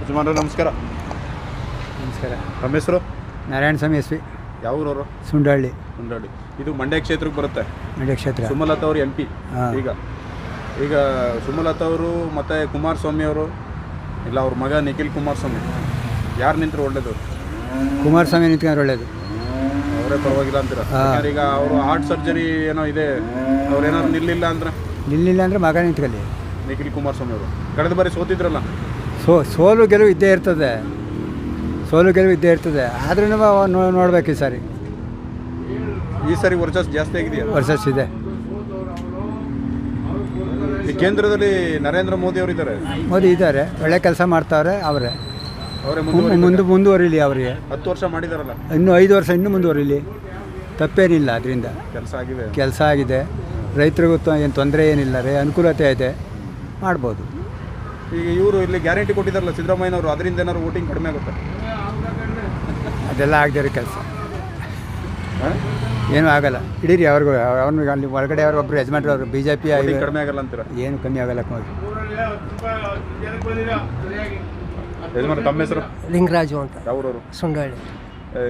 ಯಜಮಾನ್ರೆ ನಮಸ್ಕಾರ. ನಮಸ್ಕಾರ. ರಮೇಶ್ರು ನಾರಾಯಣ ಸ್ವಾಮಿ ಎಸ್ ಪಿ ಯಾವ ಊರವರು ಸುಂಡಹಳ್ಳಿ. ಸುಂಡಹಳ್ಳಿ. ಇದು ಮಂಡ್ಯ ಕ್ಷೇತ್ರಕ್ಕೆ ಬರುತ್ತೆ. ಮಂಡ್ಯ ಕ್ಷೇತ್ರ. ಸುಮಲತಾ ಅವರು ಎಂ ಪಿ. ಈಗ ಈಗ ಸುಮಲತಾ ಅವರು ಮತ್ತು ಕುಮಾರಸ್ವಾಮಿ ಅವರು ಇಲ್ಲ ಅವ್ರ ಮಗ ನಿಖಿಲ್ ಕುಮಾರಸ್ವಾಮಿ. ಯಾರು ನಿಂತರು ಒಳ್ಳೇದು? ಕುಮಾರಸ್ವಾಮಿ ನಿಂತ್ಕೊಂಡ್ರೆ ಒಳ್ಳೇದು. ಅವರೇ ಪರವಾಗಿಲ್ಲ ಅಂತೀರ. ಈಗ ಅವರು ಹಾರ್ಟ್ ಸರ್ಜರಿ ಏನೋ ಇದೆ. ಅವ್ರೇನಾದ್ರು ನಿಲ್ಲಿಲ್ಲ ಅಂದ್ರೆ? ನಿಲ್ಲಿಲ್ಲ ಅಂದರೆ ಮಗ ನಿಂತ್ಕೊಳ್ಳಿ. ನಿಖಿಲ್ ಕುಮಾರಸ್ವಾಮಿ ಅವರು. ಕಳೆದ ಬಾರಿ ಸೋತಿದ್ರಲ್ಲ? ಸೋ ಸೋಲು ಗೆಲುವು ಇದ್ದೇ ಇರ್ತದೆ. ಸೋಲು ಗೆಲುವು ಇದ್ದೇ ಇರ್ತದೆ. ಆದ್ರೂ ನೋಡ್ಬೇಕು ಈ ಸಾರಿ. ಈ ಸಾರಿ ವರ್ಚಸ್ ಜಾಸ್ತಿ ಆಗಿದೆಯಾ? ವರ್ಸಸ್ ಇದೆ. ಈ ಕೇಂದ್ರದಲ್ಲಿ ನರೇಂದ್ರ ಮೋದಿ ಅವರು ಇದ್ದಾರೆ ಮೋದಿ ಇದ್ದಾರೆ. ಒಳ್ಳೆ ಕೆಲಸ ಮಾಡ್ತಾವ್ರೆ ಅವರೇ. ಅವರೇ ಮುಂದೆ ಮುಂದೆ ಮುಂದುವರಿಲಿ ಅವರಿಗೆ. ಹತ್ತು ವರ್ಷ ಮಾಡಿದಾರಲ್ಲ? ಇನ್ನೂ ಐದು ವರ್ಷ ಇನ್ನೂ ಮುಂದುವರಿಲಿ. ತಪ್ಪೇನಿಲ್ಲ ಅದರಿಂದ. ಕೆಲಸ ಆಗಿದೆ. ಕೆಲಸ ಆಗಿದೆ. ರೈತರಿಗೂ ಏನು ತೊಂದರೆ ಏನಿಲ್ಲ ರೀ ಅನುಕೂಲತೆ ಇದೆ. ಮಾಡ್ಬೋದು. ಈಗ ಇವರು ಇಲ್ಲಿ ಗ್ಯಾರಂಟಿ ಕೊಟ್ಟಿದ್ದಾರಲ್ಲ ಸಿದ್ದರಾಮಯ್ಯನವರು ಅದರಿಂದ ಏನಾದ್ರು ವೋಟಿಂಗ್ ಕಡಿಮೆ ಆಗುತ್ತೆ? ಅದೆಲ್ಲ ಆಗದಿರೋ ಕೆಲಸ. ಏನೂ ಆಗಲ್ಲ. ಇಡೀರಿ ಅವ್ರಿಗೂ ಅವ್ರು ಅಲ್ಲಿ ಒಳಗಡೆ ಅವ್ರು ಒಬ್ಬರು ಯಜಮಾನ್ರು ಅವರು ಬಿ ಜೆ ಪಿ ಕಡಿಮೆ ಆಗಲ್ಲ ಅಂತೀರ? ಏನು ಕಮ್ಮಿ ಆಗಲ್ಲ ಯಜಮಾನ ತಮ್ಮ ಹೆಸರು? ಲಿಂಗರಾಜು ಅಂತ. ಯಾವ್ರವರು? ಸುಂಡಹಳ್ಳಿ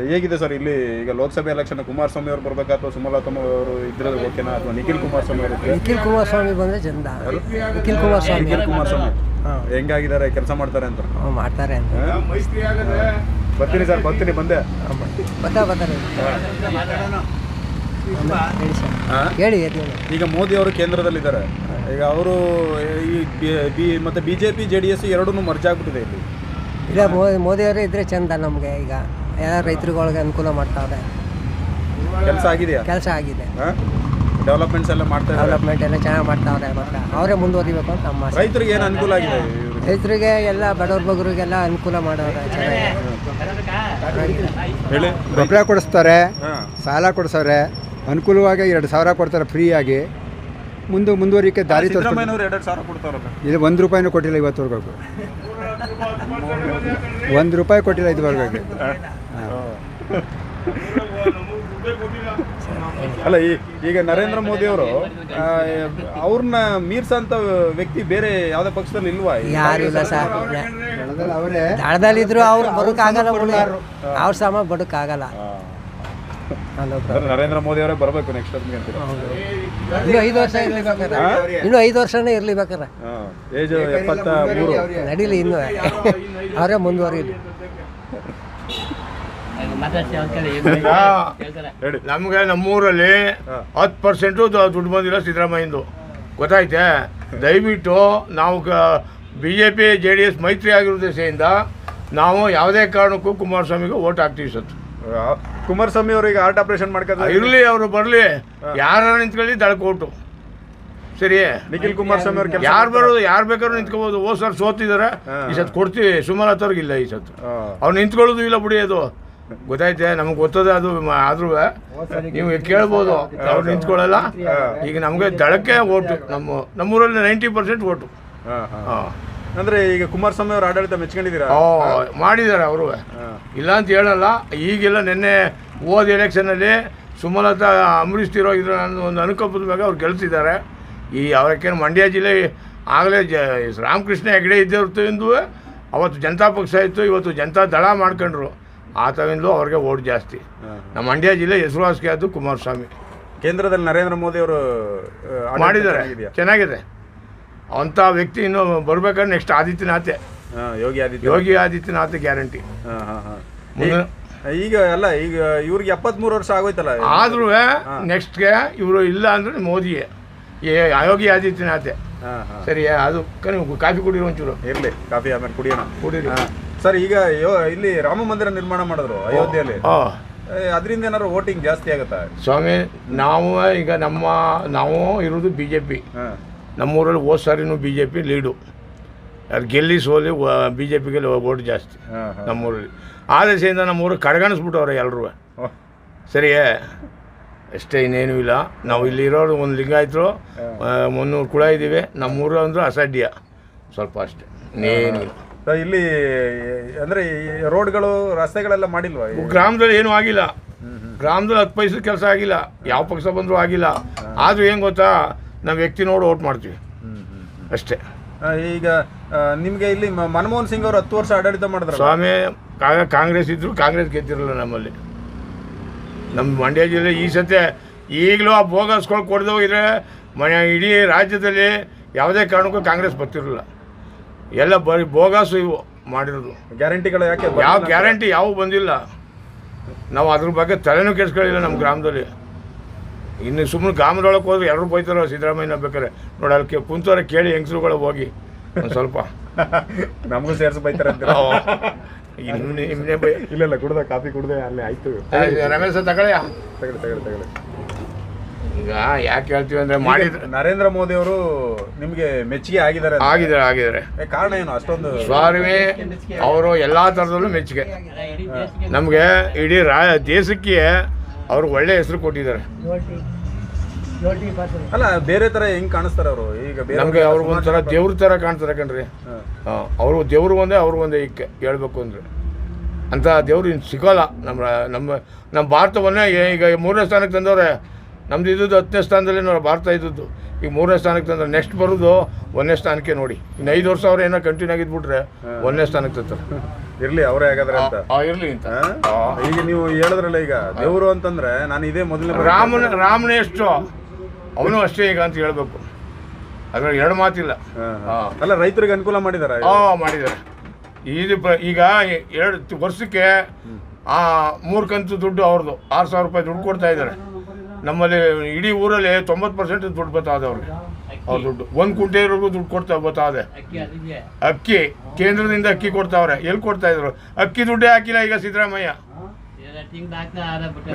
ಹೇಗಿದೆ ಸರ್ ಇಲ್ಲಿ ಈಗ ಲೋಕಸಭೆ ಎಲೆಕ್ಷನ್ ಕುಮಾರಸ್ವಾಮಿ ಅವರು ಬರಬೇಕಾ ಅಥವಾ ಸುಮಲತಮ್ಮ ಅವರು ಇದ್ರೆ ಓಕೆನಾ ಅಥವಾ ನಿಖಿಲ್ ಕುಮಾರಸ್ವಾಮಿ ಅವರು? ನಿಖಿಲ್ ಕುಮಾರಸ್ವಾಮಿ ಬಂದರೆ ಚಂದ ನಿಖಿಲ್ ಕುಮಾರಸ್ವಾಮಿ. ನಿಖಿಲ್ ಕುಮಾರಸ್ವಾಮಿ. ಹೆಂಗಾಗಿದ್ದಾರೆ? ಕೆಲಸ ಮಾಡ್ತಾರೆ ಅಂತ. ಮಾಡ್ತಾರೆ ಅಂತ? ಬರ್ತೀನಿ ಸರ್ ಬರ್ತೀನಿ ಬಂದೆ. ಬರ್ತಾ ಬರ್ತಾರೆ ಹೇಳಿ ಈಗ ಮೋದಿ ಅವರು ಕೇಂದ್ರದಲ್ಲಿದ್ದಾರೆ. ಈಗ ಅವರು ಈ ಬಿ- ಬಿ ಮತ್ತೆ ಬಿಜೆಪಿ ಜೆ ಡಿ ಎಸ್ ಎರಡೂ ಮರ್ಜಾಗ್ಬಿಟ್ಟಿದೆ ಇಲ್ಲಿ. ಇಲ್ಲ ಮೋದಿ ಮೋದಿಯವರೇ ಇದ್ರೆ ಚಂದ ನಮಗೆ ಈಗ. ಎಲ್ಲ ರೈತರುಗಳಿಗೆ ಅನುಕೂಲ ಮಾಡ್ತಾವ್ರೆ ಕೆಲಸ ಆಗಿದೆಯಾ? ಕೆಲಸ ಆಗಿದೆ. ಡೆವಲಪ್ಮೆಂಟ್ಸ್ ಎಲ್ಲ ಮಾಡ್ತಾ ಇದ್ದಾರೆ? ಡೆವಲಪ್ಮೆಂಟ್ ಎಲ್ಲ ಚೆನ್ನಾಗಿ ಮಾಡ್ತಾವ್ರೆ ಮತ್ತೆ ಅವರೇ ಮುಂದುವರಿಬೇಕು ಅಂತ ನಮ್ಮ ಆಸೆ. ರೈತರಿಗೆ ಏನು ಅನುಕೂಲ ಆಗಿದೆ? ರೈತರಿಗೆ ಎಲ್ಲ ಬಡವ್ರ ಬಗ್ರಿಗೆಲ್ಲ ಅನುಕೂಲ ಮಾಡೋರೆ ಚೆನ್ನಾಗಿ ಹೇಳಿ. ಗೊಬ್ಬರ ಕೊಡಿಸ್ತಾರೆ ಹಾಂ. ಸಾಲ ಕೊಡಿಸೋರೆ ಅನುಕೂಲವಾಗಿ ಎರಡು ಸಾವಿರ ಕೊಡ್ತಾರೆ ಫ್ರೀಯಾಗಿ. ಮುಂದೆ ಮುಂದುವರಿಕೆ ದಾರಿ ತೋರಿಸ್ತಾರೆ. ಸಿದ್ದರಾಮಯ್ಯನವರು ಎರಡು ಸಾವಿರ ಕೊಡ್ತಾರಲ್ಲ. ಇದು ಒಂದು ರೂಪಾಯಿನೂ ಕೊಟ್ಟಿಲ್ಲ ಇವತ್ತುವರೆಗೂ. ಒಂದು ರೂಪಾಯಿ ಕೊಟ್ಟಿಲ್ಲ ಇದುವರೆಗೂ. ಅಲ್ಲ ಈ ಈಗ ನರೇಂದ್ರ ಮೋದಿ ಅವರು ಅವ್ರನ್ನ ಮೀರ್ಸಂತ ವ್ಯಕ್ತಿ ಬೇರೆ ಯಾವ್ದೇ ಪಕ್ಷದಲ್ಲಿ ಇಲ್ವಾ? ಯಾರು ಇಲ್ಲ ಸರ್. ದಳದಲ್ಲಿ ಇದ್ರು ಅವ್ರು ಬದುಕಾಗಲ್ಲ ಅವ್ರ ಸಮ ಬದುಕಾಗಲ್ಲ. ಆಗಲ್ಲ ನರೇಂದ್ರ ಮೋದಿ ಅವರೇ ಬರಬೇಕು ನೆಕ್ಸ್ಟ್ ಅಂತೀರ? ಇನ್ನು ಐದು ವರ್ಷ ಇರ್ಲಿಬೇಕಾರೆ ಇನ್ನು ಐದು ವರ್ಷನೇ ಇರ್ಲಿಬೇಕಾರೆ ಏಜ್ ಎಪ್ಪತ್ತ ಮೂರು. ನಡೀಲಿ ಇನ್ನು. ಅವರೇ ಮುಂದುವರಿಲಿ. ಹೇಳಿ ನಮಗೆ ನಮ್ಮೂರಲ್ಲಿ. ಹತ್ತು ಪರ್ಸೆಂಟು ದುಡ್ಡು ಬಂದಿಲ್ಲ ಸಿದ್ದರಾಮಯ್ಯಂದು. ಗೊತ್ತಾಯ್ತೆ? ದಯವಿಟ್ಟು ನಾವು B J P J D S ಮೈತ್ರಿ ಆಗಿರೋ ದೇಶದಿಂದ ನಾವು ಯಾವುದೇ ಕಾರಣಕ್ಕೂ ಕುಮಾರಸ್ವಾಮಿಗೆ ಓಟ್ ಹಾಕ್ತೀವಿ ಸತ್ತು. ಕುಮಾರಸ್ವಾಮಿ ಅವರಿಗೆ ಹಾರ್ಟ್ ಆಪರೇಷನ್ ಮಾಡ್ಕೊಂಡು ಇರಲಿ ಅವರು ಬರಲಿ. ಯಾರು ನಿಂತ್ಕೊಳ್ಳಿ ದಳಕ್ಕೆ ಓಟು. ಸರಿ ನಿಖಿಲ್ ಕುಮಾರಸ್ವಾಮಿ ಅವ್ರಿಗೆ ಯಾರು ಬರೋದು ಯಾರು ಬೇಕಾದ್ರೂ ನಿಂತ್ಕೋಬೋದು. ಓ ಸರ್ ಸೋತಿದ್ದಾರೆ. ಈ ಸತ್ ಕೊಡ್ತೀವಿ. ಸುಮಲತವ್ರಿಗೆ ಇಲ್ಲ ಈ ಸತ್ತು ಅವ್ರು ನಿಂತ್ಕೊಳ್ಳೋದು ಇಲ್ಲ ಬಿಡಿ ಅದು. ಗೊತ್ತಾಯ್ತೆ? ನಮ್ಗೆ ಗೊತ್ತದೆ ಅದು ಆದ್ರೂ ನೀವು ಕೇಳ್ಬೋದು. ಅವ್ರು ನಿಂತ್ಕೊಳ್ಳಲ್ಲ ಈಗ ನಮಗೆ ದಳಕ್ಕೆ ಓಟು. ನಮ್ಮ ನಮ್ಮೂರಲ್ಲಿ ನೈಂಟಿ ಪರ್ಸೆಂಟ್ ಓಟು. ಅಂದ್ರೆ ಈಗ ಕುಮಾರಸ್ವಾಮಿ ಅವರು ಆಡಳಿತ ಮೆಚ್ಕೊಂಡಿದ್ದೀರಾ? ಓ ಮಾಡಿದ್ದಾರೆ ಅವರು. ಇಲ್ಲ ಅಂತ ಹೇಳಲ್ಲ. ಈಗೆಲ್ಲ ನಿನ್ನೆ ಹೋದ ಎಲೆಕ್ಷನಲ್ಲಿ ಸುಮಲತಾ ಅಂಬರೀಷ್ ತಿರೋ ಇದ್ರ ಒಂದು ಅನುಕಂಪದ ಮೇಲೆ ಅವ್ರು ಗೆಲ್ಸಿದ್ದಾರೆ. ಈ ಅವರಕ್ಕೇನು ಮಂಡ್ಯ ಜಿಲ್ಲೆ ಆಗಲೇ ಜ ರಾಮಕೃಷ್ಣ ಹೆಗಡೆ ಇದ್ದಿರ್ತಿಂದು ಅವತ್ತು ಜನತಾ ಪಕ್ಷ ಇತ್ತು ಇವತ್ತು ಜನತಾ ದಳ ಮಾಡ್ಕೊಂಡ್ರು. ಆತವಿಂದಲೂ ಅವ್ರಿಗೆ ಓಟ್ ಜಾಸ್ತಿ. ನಮ್ಮ ಮಂಡ್ಯ ಜಿಲ್ಲೆ ಹೆಸರುವಾಸಿಗೆ ಆದ್ದು ಕುಮಾರಸ್ವಾಮಿ. ಕೇಂದ್ರದಲ್ಲಿ ನರೇಂದ್ರ ಮೋದಿ ಅವರು ಮಾಡಿದ್ದಾರೆ. ಚೆನ್ನಾಗಿದೆ. ಅಂಥ ವ್ಯಕ್ತಿ ಇನ್ನು ಬರ್ಬೇಕಾದ್ರೆ ನೆಕ್ಸ್ಟ್ ಆದಿತ್ಯನಾಥೆ. ಯೋಗಿ ಆದಿತ್ಯ ಯೋಗಿ ಆದಿತ್ಯನಾಥ್ ಗ್ಯಾರಂಟಿ. ಈಗ ಅಲ್ಲ ಈಗ ಇವ್ರಿಗೆ ಎಪ್ಪತ್ಮೂರು ವರ್ಷ ಆಗೋಯ್ತಲ್ಲ? ಆದ್ರೂ ನೆಕ್ಸ್ಟ್ಗೆ ಇವರು ಇಲ್ಲ ಅಂದ್ರೆ ಮೋದಿಯೇ. ಏ ಯೋಗಿ ಆದಿತ್ಯನಾಥೆ. ಸರಿ ಅದು ಕಾಫಿ ಕುಡಿಯೋ ಒಂಚೂರು. ಇರಲಿ ಕಾಫಿ ಆಮೇಲೆ ಕುಡಿಯೋಣ. ಕುಡೀರಿ. ಹಾ. ಸರ್ ಈಗ ಇಲ್ಲಿ ರಾಮ ಮಂದಿರ ನಿರ್ಮಾಣ ಮಾಡಿದ್ರು ಅಯೋಧ್ಯೆಯಲ್ಲಿ. ಅದರಿಂದ ಏನಾದ್ರು ವೋಟಿಂಗ್ ಜಾಸ್ತಿ ಆಗುತ್ತಾ? ಸ್ವಾಮಿ ನಾವು ಈಗ ನಮ್ಮ ನಾವು ಇರೋದು ಬಿ ಜೆ ಪಿ. ನಮ್ಮೂರಲ್ಲಿ ಹೋದ ಸಾರಿನೂ ಬಿ ಜೆ ಪಿ ಲೀಡು. ಯಾರು ಗೆಲ್ಲಿ ಸೋಲಿ ಬಿ ಜೆ ಪಿಗೆ ಓಟ್ ಜಾಸ್ತಿ. ನಮ್ಮೂರಲ್ಲಿ. ಆ ದಿಸೆಯಿಂದ ನಮ್ಮೂರು ಕಡೆಗಣಿಸ್ಬಿಟ್ಟವ್ರೆ ಎಲ್ಲರೂ ಸರಿಯೇ ಅಷ್ಟೇ ಇನ್ನೇನು ಇಲ್ಲ. ನಾವು ಇಲ್ಲಿ ಇರೋರು ಒಂದು ಲಿಂಗಾಯತರು ಮುನ್ನೂರು ಕುಳ ಇದ್ದೀವಿ. ನಮ್ಮೂರು ಅಂದ್ರೆ ಅಸಾಧ್ಯ ಸ್ವಲ್ಪ ಅಷ್ಟೇ. ಇನ್ನೇನು ಇಲ್ಲ. ಇಲ್ಲಿ ಅಂದ್ರೆ ಈ ರೋಡ್ಗಳು ರಸ್ತೆಗಳೆಲ್ಲ ಮಾಡಿಲ್ವಾ ಗ್ರಾಮದಲ್ಲಿ ಏನೂ ಆಗಿಲ್ಲ. ಗ್ರಾಮದಲ್ಲಿ ಹತ್ತು ಪೈಸೆ ಕೆಲಸ ಆಗಿಲ್ಲ. ಯಾವ ಪಕ್ಷ ಬಂದರೂ ಆಗಿಲ್ಲ. ಆದರೂ ಏನು ಗೊತ್ತಾ? ನಾವು ವ್ಯಕ್ತಿ ನೋಡಿ ಓಟ್ ಮಾಡ್ತೀವಿ. ಅಷ್ಟೇ. ಈಗ ನಿಮಗೆ ಇಲ್ಲಿ ಮನಮೋಹನ್ ಸಿಂಗ್ ಅವರು ಹತ್ತು ವರ್ಷ ಆಡಳಿತ ಮಾಡಿದ್ರು ಸ್ವಾಮಿ ಆಗ ಕಾಂಗ್ರೆಸ್ ಇದ್ರು ಕಾಂಗ್ರೆಸ್ ಗೆದ್ದಿರಲ್ಲ ನಮ್ಮಲ್ಲಿ. ನಮ್ಮ ಮಂಡ್ಯ ಜಿಲ್ಲೆ ಈ ಸತೆ ಈಗಲೂ ಆ ಬೋಗಸ್ಗಳು ಕೊಡ್ದೋಗಿದ್ರೆ ಹೋಗಿದ್ರೆ ಮನೆ ಇಡೀ ರಾಜ್ಯದಲ್ಲಿ ಯಾವುದೇ ಕಾರಣಕ್ಕೂ ಕಾಂಗ್ರೆಸ್ ಬರ್ತಿರಲಿಲ್ಲ ಎಲ್ಲ ಬರೀ ಬೋಗಾಸು ಇವು ಮಾಡಿರೋದು. ಗ್ಯಾರಂಟಿಗಳು ಯಾಕೆ ಯಾವ ಗ್ಯಾರಂಟಿ ಯಾವ ಬಂದಿಲ್ಲ. ನಾವು ಅದ್ರ ಬಗ್ಗೆ ತಲೆನೂ ಕೆಡಿಸ್ಕೊಳ್ಳಿಲ್ಲ ನಮ್ಮ ಗ್ರಾಮದಲ್ಲಿ. ಇನ್ನು ಸುಮ್ಮನೆ ಗ್ರಾಮದೊಳಗೆ ಹೋದ್ರೆ ಎಲ್ಲರೂ ಬೈತಾರೋ ಸಿದ್ದರಾಮಯ್ಯನ ಬೇಕಾರೆ ನೋಡಿ ಅಲ್ಲಿ ಕುಂತವ್ರೆ ಕೇಳಿ ಹೆಂಗಸ್ರುಗಳು ಹೋಗಿ ಒಂದು ಸ್ವಲ್ಪ. ನಮಗೂ ಸೇರಿಸಿ ಬೈತಾರೆ ಅಂತ ಇನ್ನು ನಿಮ್ಮನೆ ಬೈ ಇಲ್ಲ ಇಲ್ಲ ಕುಡ್ದ ಕಾಫಿ ಕುಡ್ದೆ ಅಲ್ಲೇ ಆಯ್ತು. ರಮೇಶ ತಗೊಳ್ಳಿ. ತಗೊಳ್ಳಿ ತಗೊಳ್ಳಿ ತಗೊಳ್ಳಿ. ಈಗ ಯಾಕೆ ಹೇಳ್ತೀವಿ ಅಂದ್ರೆ ಮಾಡಿದ್ರೆ ನರೇಂದ್ರ ಮೋದಿ ಅವರು ನಿಮಗೆ ಮೆಚ್ಚುಗೆ ಆಗಿದ್ದಾರೆ. ಆಗಿದ್ದಾರೆ ಆಗಿದ್ದಾರೆ. ಏ, ಕಾರಣ ಏನು? ಅಷ್ಟೊಂದು ಸ್ವಾಮಿ ಅವರು ಎಲ್ಲ ಥರದಲ್ಲೂ ಮೆಚ್ಚುಗೆ. ನಮಗೆ ಇಡೀ ರಾ ದೇಶಕ್ಕೆ ಅವರು ಒಳ್ಳೆ ಹೆಸರು ಕೊಟ್ಟಿದ್ದಾರೆ. ಅಲ್ಲ ಬೇರೆ ತರ ಹೆಂಗೆ ಕಾಣಿಸ್ತಾರೆ ಅವರು? ಈಗ ನಮಗೆ ಅವ್ರು ಒಂಥರ ದೇವ್ರ ಥರ ಕಾಣ್ತಾರೆ ಕಣ್ರಿ. ಅವರು ದೇವ್ರು ಒಂದೇ ಅವ್ರು ಒಂದೇ ಇಕ್ಕೆ ಹೇಳ್ಬೇಕು ಅಂದರೆ. ಅಂತ ದೇವ್ರು ಇನ್ನು ಸಿಗೋಲ್ಲ. ನಮ್ಮ ನಮ್ಮ ನಮ್ಮ ಭಾರತವನ್ನೇ ಈಗ ಮೂರನೇ ಸ್ಥಾನಕ್ಕೆ ತಂದವ್ರೆ. ನಮ್ದು ಇದ್ದದ್ದು ಹತ್ತನೇ ಸ್ಥಾನದಲ್ಲಿ ನಾವು ಭಾರತ ಇದ್ದದ್ದು ಈಗ ಮೂರನೇ ಸ್ಥಾನಕ್ಕೆ ತಂದ್ರೆ ನೆಕ್ಸ್ಟ್ ಬರೋದು ಒಂದನೇ ಸ್ಥಾನಕ್ಕೆ ನೋಡಿ. ಇನ್ನು ಐದು ವರ್ಷ ಅವ್ರು ಏನೋ ಕಂಟಿನ್ಯೂ ಆಗಿದ್ಬಿಟ್ರೆ ಒಂದನೇ ಸ್ಥಾನಕ್ಕೆ ತಂತಾರೆ ಇರ್ಲಿ ಅವರೇ ಹಾಗಾದ್ರೆ ಅಂತ. ಇರಲಿ ಅಂತ? ಈಗ ನೀವು ಹೇಳಿದ್ರಲ್ಲ ಈಗ ದೇವರು ಅಂತಂದ್ರೆ ನಾನು ಇದೇ ಮೊದಲನೇ ರಾಮನ ರಾಮನ ಎಷ್ಟು? ಅವನು ಅಷ್ಟೇ ಈಗ ಅಂತ ಹೇಳ್ಬೇಕು. ಅದ್ರಲ್ಲಿ ಎರಡು ಮಾತಿಲ್ಲ. ಅಲ್ಲ ರೈತರಿಗೆ ಅನುಕೂಲ ಮಾಡಿದ್ದಾರೆ ಆ ಮಾಡಿದ್ದಾರೆ ಇದು ಈಗ ಎರಡು ವರ್ಷಕ್ಕೆ ಆ ಮೂರು ಕಂತು ದುಡ್ಡು ಅವ್ರದ್ದು. ಆರು ಸಾವಿರ ರೂಪಾಯಿ ದುಡ್ಡು ಕೊಡ್ತಾ ಇದ್ದಾರೆ. ನಮ್ಮಲ್ಲಿ ಇಡೀ ಊರಲ್ಲಿ ತೊಂಬತ್ತು ಪರ್ಸೆಂಟ್ ದುಡ್ಡು ಬರ್ತಾದೆ ಅವ್ರಿಗೆ ಅವ್ರ ದುಡ್ಡು. ಒಂದು ಕುಂಟೆವರೆಗೂ ದುಡ್ಡು ಕೊಡ್ತಾ ಬರ್ತಾದೆ ಅಕ್ಕಿ ಕೇಂದ್ರದಿಂದ ಅಕ್ಕಿ ಕೊಡ್ತಾವ್ರೆ. ಎಲ್ಲಿ ಕೊಡ್ತಾ ಇದ್ರು? ಅಕ್ಕಿ ದುಡ್ಡೇ ಹಾಕಿಲ್ಲ ಈಗ ಸಿದ್ದರಾಮಯ್ಯ.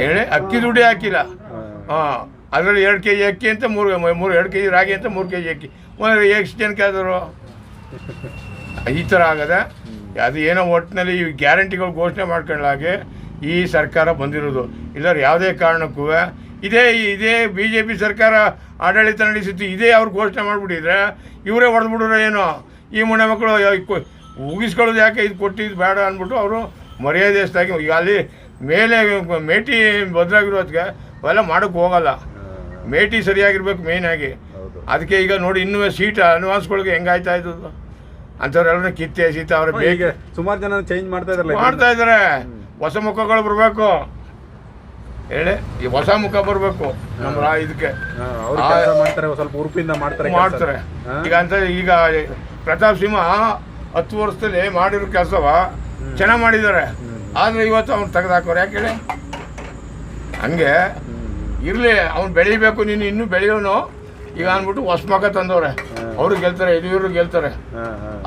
ಹೇಳಿ ಅಕ್ಕಿ ದುಡ್ಡೇ ಹಾಕಿಲ್ಲ. ಹಾಂ ಅದರಲ್ಲಿ ಎರಡು ಕೆ ಜಿ ಅಕ್ಕಿ ಅಂತ ಮೂರು ಮೂರು ಎರಡು ಕೆ ಜಿ ರಾಗಿ ಅಂತ ಮೂರು ಕೆ ಜಿ ಅಕ್ಕಿ. ಒಂದು ಎಷ್ಟು ಜನಕ್ಕೆ ಆದರು? ಈ ಥರ ಆಗದೆ ಅದು ಏನೋ ಒಟ್ಟಿನಲ್ಲಿ ಈ ಗ್ಯಾರಂಟಿಗಳು ಘೋಷಣೆ ಮಾಡ್ಕೊಳ್ಳಾಗೆ ಈ ಸರ್ಕಾರ ಬಂದಿರೋದು. ಇಲ್ಲರೂ ಯಾವುದೇ ಕಾರಣಕ್ಕೂ ಇದೇ ಇದೇ ಬಿ ಜೆ ಪಿ ಸರ್ಕಾರ ಆಡಳಿತ ನಡೆಸಿತ್ತು ಇದೇ ಅವ್ರು ಘೋಷಣೆ ಮಾಡಿಬಿಟ್ಟಿದ್ರೆ ಇವರೇ ಹೊಡೆದ್ಬಿಟ್ರೆ ಏನೋ? ಈ ಮನೆ ಮಕ್ಕಳು ಉಗಿಸ್ಕೊಳ್ಳೋದು ಯಾಕೆ ಇದು ಕೊಟ್ಟಿದ್ದು ಬೇಡ ಅಂದ್ಬಿಟ್ಟು ಅವರು ಮರ್ಯಾದೆಸ್ತಾಗಿ ಈಗ ಅಲ್ಲಿ ಮೇಲೆ ಮೇಟಿ ಭದ್ರಾಗಿರೋದಕ್ಕೆ ಅವೆಲ್ಲ ಮಾಡೋಕ್ಕೆ ಹೋಗಲ್ಲ. ಮೇಟಿ ಸರಿಯಾಗಿರ್ಬೇಕು ಮೇಯ್ನಾಗಿ. ಅದಕ್ಕೆ ಈಗ ನೋಡಿ ಇನ್ನೂ ಸೀಟ್ ಅನುವಾನ್ಸ್ಗಳಿಗೆ ಹೆಂಗಾಯ್ತಾ ಇದ್ದದ್ದು ಅಂಥವ್ರೆಲ್ಲರೂ ಕಿತ್ತೆ ಸೀತ ಅವ್ರ ಬೇಗ. ಸುಮಾರು ಜನ ಚೇಂಜ್ ಮಾಡ್ತಾ ಇದ್ದಾರೆ ಮಾಡ್ತಾ ಇದ್ದಾರೆ ಹೊಸ ಮುಖಗಳು ಬರಬೇಕು. ಹೇಳಿ ಈ ಹೊಸ ಮುಖ ಬರಬೇಕು ನಮ್ಮ ರಾ ಇದಕ್ಕೆ. ಮಾಡ್ತಾರೆ ಸ್ವಲ್ಪ ಉರುಪಿಂದ ಮಾಡ್ತಾರೆ ಮಾಡ್ತಾರೆ. ಈಗ ಅಂತ ಈಗ ಪ್ರತಾಪ್ ಸಿಂಹ ಹತ್ತು ವರ್ಷದಲ್ಲಿ ಮಾಡಿರೋ ಕೆಲಸವ ಚೆನ್ನಾಗಿ ಮಾಡಿದ್ದಾರೆ. ಆದ್ರೆ ಇವತ್ತು ಅವ್ನು ತೆಗೆದಾಕೋರು ಯಾಕೆ ಹೇಳಿ? ಹಂಗೆ ಇರಲಿ ಅವ್ನು ಬೆಳಿಬೇಕು ನೀನು ಇನ್ನೂ ಬೆಳೆಯೋನು. ಈಗ ಅಂದ್ಬಿಟ್ಟು ಹೊಸ ಮಗ ತಂದವ್ರೆ. ಅವರು ಗೆಲ್ತಾರೆ ಯಡಿಯೂರು ಗೆಲ್ತಾರೆ.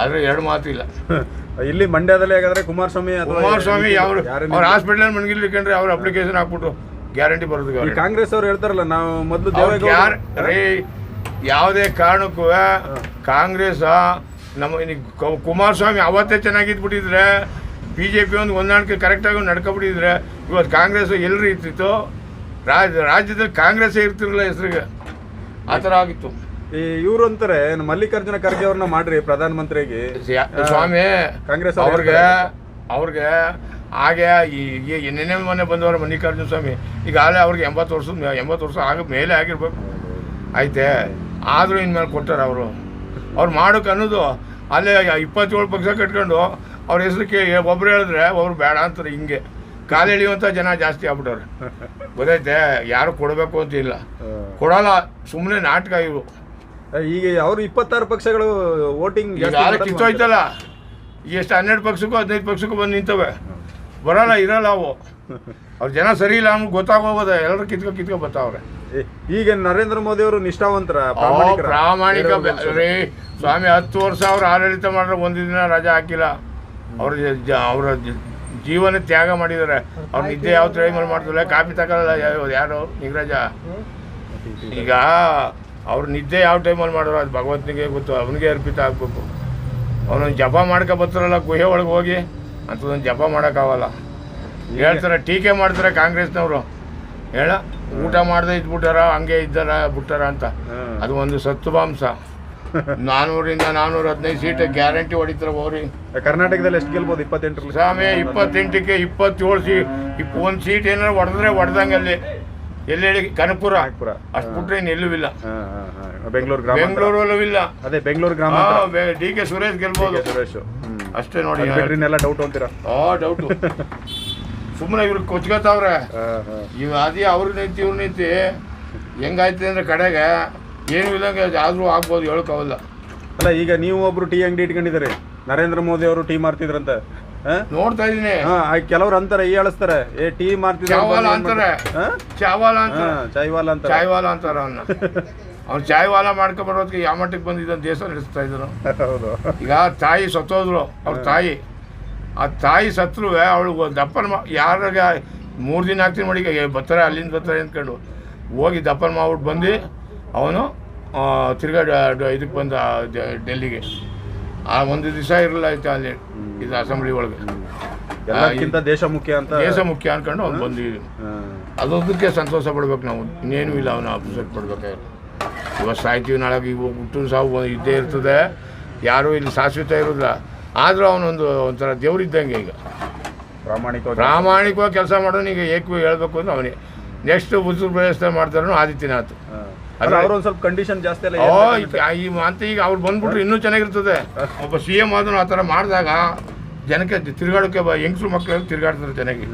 ಆದರೆ ಎರಡು ಮಾತು ಮಾತಿಲ್ಲ ಇಲ್ಲಿ ಮಂಡ್ಯದಲ್ಲಿ ಹೇಗಾದ್ರೆ ಕುಮಾರಸ್ವಾಮಿ ಕುಮಾರಸ್ವಾಮಿ ಅವರು ಅವ್ರ ಹಾಸ್ಪಿಟಲ್ ಮಣಗಿಲ್ಕಂಡ್ರೆ ಅವ್ರ ಅಪ್ಲಿಕೇಶನ್ ಹಾಕ್ಬಿಟ್ಟು. ಗ್ಯಾರಂಟಿ ಬರೋದು ಕಾಂಗ್ರೆಸ್ ಅವ್ರು ಹೇಳ್ತಾರಲ್ಲ ನಾವು ಮೊದಲು ರೇ ಯಾವುದೇ ಕಾರಣಕ್ಕೂ ಕಾಂಗ್ರೆಸ್ ನಮ್ಮ ಕುಮಾರಸ್ವಾಮಿ ಅವತ್ತೇ ಚೆನ್ನಾಗಿದ್ಬಿಟ್ಟಿದ್ರೆ ಬಿ ಜೆ ಪಿ ಒಂದು ಹೊಂದಾಣಿಕೆ ಕರೆಕ್ಟಾಗಿ ನಡ್ಕೊಬಿಟ್ಟಿದ್ರೆ ಇವತ್ತು ಕಾಂಗ್ರೆಸ್ ಎಲ್ಲರೂ ಇರ್ತಿತ್ತು ರಾಜ್ ರಾಜ್ಯದಲ್ಲಿ ಕಾಂಗ್ರೆಸ್ಸೇ ಇರ್ತಿರಲಿಲ್ಲ ಹೆಸರಿಗೆ. ಆ ಥರ ಆಗಿತ್ತು. ಈ ಇವ್ರು ಅಂತಾರೆ ಮಲ್ಲಿಕಾರ್ಜುನ ಖರ್ಗೆ ಅವ್ರನ್ನ ಮಾಡ್ರಿ ಪ್ರಧಾನ ಮಂತ್ರಿಗೆ ಸ್ವಾಮಿ ಕಾಂಗ್ರೆಸ್ ಅವ್ರು ಅವ್ರಿಗೆ ಅವ್ರಿಗೆ ಹಾಗೆ ಈ ನಿನ್ನೆ ಮೊನ್ನೆ ಬಂದವರು ಮಲ್ಲಿಕಾರ್ಜುನ ಸ್ವಾಮಿ ಈಗ ಆಗಲೇ ಅವ್ರಿಗೆ ಎಂಬತ್ತು ವರ್ಷದ ಎಂಬತ್ತು ವರ್ಷ ಆಗ ಮೇಲೆ ಆಗಿರ್ಬೇಕು. ಐತೆ ಆದರೂ ಇನ್ಮೇಲೆ ಕೊಟ್ಟಾರೆ ಅವರು. ಅವ್ರು ಮಾಡೋಕೆ ಅನ್ನೋದು ಅಲ್ಲೇ ಇಪ್ಪತ್ತೇಳು ಪಕ್ಷ ಕಟ್ಕೊಂಡು ಅವ್ರ ಹೆಸರಿಗೆ ಒಬ್ರು ಹೇಳಿದ್ರೆ ಒಬ್ರು ಬೇಡ ಅಂತಾರೆ ಹಿಂಗೆ. ಕಾಲು ಎಳೆಯುವಂಥ ಜನ ಜಾಸ್ತಿ ಆಗ್ಬಿಟ್ಟವ್ರೆ. ಗೊತ್ತೈತೆ ಯಾರು ಕೊಡಬೇಕು ಅಂತ ಇಲ್ಲ. ಕೊಡಲ್ಲ ಸುಮ್ಮನೆ ನಾಟಕ ಇವು ಈಗ ಅವರು ಇಪ್ಪತ್ತಾರು ಪಕ್ಷಗಳು ವೋಟಿಂಗ್ ಕಿತ್ತೋಯ್ತಲ್ಲ. ಎಷ್ಟು ಹನ್ನೆರಡು ಪಕ್ಷಕ್ಕೂ ಹದಿನೈದು ಪಕ್ಷಕ್ಕೂ ಬಂದು ನಿಂತವೆ. ಬರಲ್ಲ ಇರಲ್ಲ ಅವು. ಅವ್ರ ಜನ ಸರಿ ಇಲ್ಲ ಅನ್ನೋ ಗೊತ್ತಾಗೋಗೋದೆ. ಎಲ್ಲರೂ ಕಿತ್ಕೊ ಕಿತ್ಕೊ ಬರ್ತಾವ್ರೆ. ಈಗ ನರೇಂದ್ರ ಮೋದಿ ಅವರು ನಿಷ್ಠಾವಂತರ? ಪ್ರಾಮಾಣಿಕ. ರೀ ಸ್ವಾಮಿ ಹತ್ತು ವರ್ಷ ಅವ್ರು ಆಡಳಿತ ಮಾಡ್ರೆ ಒಂದು ದಿನ ರಜೆ ಹಾಕಿಲ್ಲ. ಅವ್ರ ಅವರ ಜೀವನ ತ್ಯಾಗ ಮಾಡಿದ್ದಾರೆ ಅವ್ರ ನಿದ್ದೆ ಯಾವ ಟೈಮಲ್ಲಿ ಮಾಡ್ತಿಲ್ಲ. ಕಾಪಿ ತಗೊಳ್ಳಲ್ಲ ಯಾರು ನಿಗ್ರಜ. ಈಗ ಅವ್ರು ನಿದ್ದೆ ಯಾವ ಟೈಮಲ್ಲಿ ಮಾಡೋರು ಅದು ಭಗವಂತನಿಗೆ ಗೊತ್ತು. ಅವನಿಗೆ ಅರ್ಪಿತ ಆಗ್ಬೇಕು. ಅವನೊಂದು ಜಪ ಮಾಡ್ಕೊ ಬರ್ತಾರಲ್ಲ ಗುಹೆ ಒಳಗೆ ಹೋಗಿ. ಅಂಥದ್ದೊಂದು ಜಪ ಮಾಡೋಕ್ಕಾಗಲ್ಲ. ಹೇಳ್ತಾರೆ ಟೀಕೆ ಮಾಡ್ತಾರೆ ಕಾಂಗ್ರೆಸ್ನವರು. ಹೇಳ ಊಟ ಮಾಡದೆ ಇದ್ಬಿಟ್ಟಾರ ಹಂಗೆ ಇದ್ದಾರ ಬಿಟ್ಟಾರ ಅಂತ. ಅದು ಒಂದು ಸತ್ವಾಂಶ ನಾನೂರಿಂದ ನಾನೂರ ಹದಿನೈದು ಸೀಟ್ ಗ್ಯಾರಂಟಿ ಹೊಡಿತಾರೆ ಹೋರಿ ಕರ್ನಾಟಕದಲ್ಲಿ ಎಷ್ಟು ಗೆಲ್ಬೋದು? ಇಪ್ಪತ್ತೆಂಟರಲ್ಲಿ? ಸ್ವಾಮಿ ಇಪ್ಪತ್ತೆಂಟಕ್ಕೆ ಇಪ್ಪತ್ತೇಳು ಸೀ ಇಪ್ಪ ಒಂದು ಸೀಟ್ ಏನಾರು ಹೊಡೆದ್ರೆ ಹೊಡೆದಂಗೆ ಅಲ್ಲಿ. ಎಲ್ಲಿ ಹೇಳಿ? ಕನಕಪುರ. ನಾಗ್ಪುರ. ಅಷ್ಟು ಬಿಟ್ರೆ ಇನ್ನು ಎಲ್ಲೂ ಇಲ್ಲ ಬೆಂಗಳೂರು ಬೆಂಗಳೂರಲ್ಲೂ ಇಲ್ಲ. ಅದೇ ಬೆಂಗಳೂರು ಗ್ರಾಮ ಡಿ ಕೆ ಸುರೇಶ್ ಗೆಲ್ಬೋದು. ಸುರೇಶ್. ಅಷ್ಟೇ ನೋಡಿ ಬೆಟ್ರಿನೆಲ್ಲ ಡೌಟ್ ಅಂತೀರಾ? ಆ ಡೌಟ್ ಸುಮ್ಮನೆ ಇವ್ರು ಕೊಚ್ಕೋತಾವ್ರೆ. ಇವ್ ಅದೇ ಅವ್ರ ನಿಂತು ಇವ್ರು ನಿಂತು. ಹೆಂಗಾಯ್ತು ಅಂದ್ರೆ ಕಡೆಗೆ ಏನು ಇಲ್ಲಂಗೆ ಆದರೂ ಆಗ್ಬೋದು ಹೇಳೋಕ್ಕಾಗಲ್ಲ ಅಲ್ಲ ಈಗ ನೀವು ಒಬ್ರು ಟೀ ಅಂಗಡಿ ಇಟ್ಕೊಂಡಿದ್ದಾರೆ. ನರೇಂದ್ರ ಮೋದಿ ಅವರು ಟೀ ಮಾರ್ತಿದ್ರಂತ? ನೋಡ್ತಾ ಇದೀನಿ. ಕೆಲವ್ರು ಅಂತಾರೆ ಈ ಅಳಿಸ್ತಾರೆ ಏ ಟೀ ಮಾರ್ತಿದ್ರೆ ಚಾವಾಲ ಅಂತಾರೆ. ಚಾವಾಲ ಅಂತ ಚಾಯ್ವಾಲ ಅಂತಾರೆ. ಚಾಯ್ವಾಲ ಅಂತಾರ ಅವನ್ನ ಅವ್ನು ಚಾಯ್ವಾಲ ಮಾಡ್ಕೊಂಬರೋದಕ್ಕೆ ಯಾವ ಮಟ್ಟಕ್ಕೆ ಬಂದಿದ್ದ ದೇಶ ನಡೆಸ್ತಾ ಇದ್ರು. ಹೌದು. ಈಗ ತಾಯಿ ಸತ್ತೋದ್ರು ಅವ್ರ ತಾಯಿ. ಆ ತಾಯಿ ಸತ್ರು ಅವಳು ದಪ್ಪನ ಮಾ ಯಾರಾಗ ಮೂರು ದಿನ ಆಗ್ತೀನಿ ಮಾಡಿ ಬರ್ತಾರೆ ಅಲ್ಲಿಂದ ಬರ್ತಾರೆ ಅಂದ್ಕೊಂಡು ಹೋಗಿ ದಪ್ಪನ ಮಾಡ್ಬಿಟ್ಟು ಬಂದು ಅವನು ತಿರ್ಗಾ ಇದಕ್ಕೆ ಬಂದ ಡೆಲ್ಲಿಗೆ. ಆ ಒಂದು ದಿವಸ ಇರಲಿಲ್ಲ ಆಯ್ತು ಅಲ್ಲಿ ಇದು ಅಸೆಂಬ್ಲಿ ಒಳಗೆ. ಎಲ್ಲಕ್ಕಿಂತ ದೇಶ ಮುಖ್ಯ ಅಂತ ದೇಶ ಮುಖ್ಯ ಅನ್ಕೊಂಡು ಅವ್ನು ಬಂದಿದ್ದೀವಿ. ಅದೊಂದಕ್ಕೆ ಸಂತೋಷ ಪಡ್ಬೇಕು ನಾವು ಇನ್ನೇನು ಇಲ್ಲ ಅವನು ಅಪ್ಸೆಟ್ ಪಡ್ಬೇಕಾದ್ರೆ. ಇವತ್ತು ಸಾಯ್ತೀವಿ ನಾಳೆ ಇವಾಗ ಹುಟ್ಟಿನ ಸಾವು ಇದ್ದೇ ಇರ್ತದೆ. ಯಾರೂ ಇಲ್ಲಿ ಶಾಶ್ವತ ಇರೋದಿಲ್ಲ. ಆದರೂ ಅವನೊಂದು ಒಂಥರ ದೇವರಿದ್ದಂಗೆ ಈಗ. ಪ್ರಾಮಾಣಿಕವಾಗಿ ಪ್ರಾಮಾಣಿಕವಾಗಿ ಕೆಲಸ ಮಾಡೋನು ಈಗ ಏಕವಾಗಿ ಹೇಳಬೇಕು ಅಂದ್ರೆ ಅವನೇ. ನೆಕ್ಸ್ಟ್ ಉತ್ತರ ಪ್ರದೇಶದಲ್ಲಿ ಮಾಡ್ತಾರೋ ಆದಿತ್ಯನಾಥ್. ಸ್ವಲ್ಪ ಕಂಡೀಷನ್ ಜಾಸ್ತಿ ಅಲ್ಲ ಈ ಅಂತ ಈಗ ಅವ್ರು ಬಂದ್ಬಿಟ್ರೆ ಇನ್ನೂ ಚೆನ್ನಾಗಿರ್ತದೆ. ಒಬ್ಬ ಸಿ ಎಂ ಆದ್ರೂ ಆ ಥರ ಮಾಡಿದಾಗ ಜನಕ್ಕೆ ತಿರುಗಾಡೋಕ್ಕೆ ಹೆಂಗಸ್ರು ಮಕ್ಕಳು ತಿರುಗಾಡ್ತಾರೆ ಚೆನ್ನಾಗಿ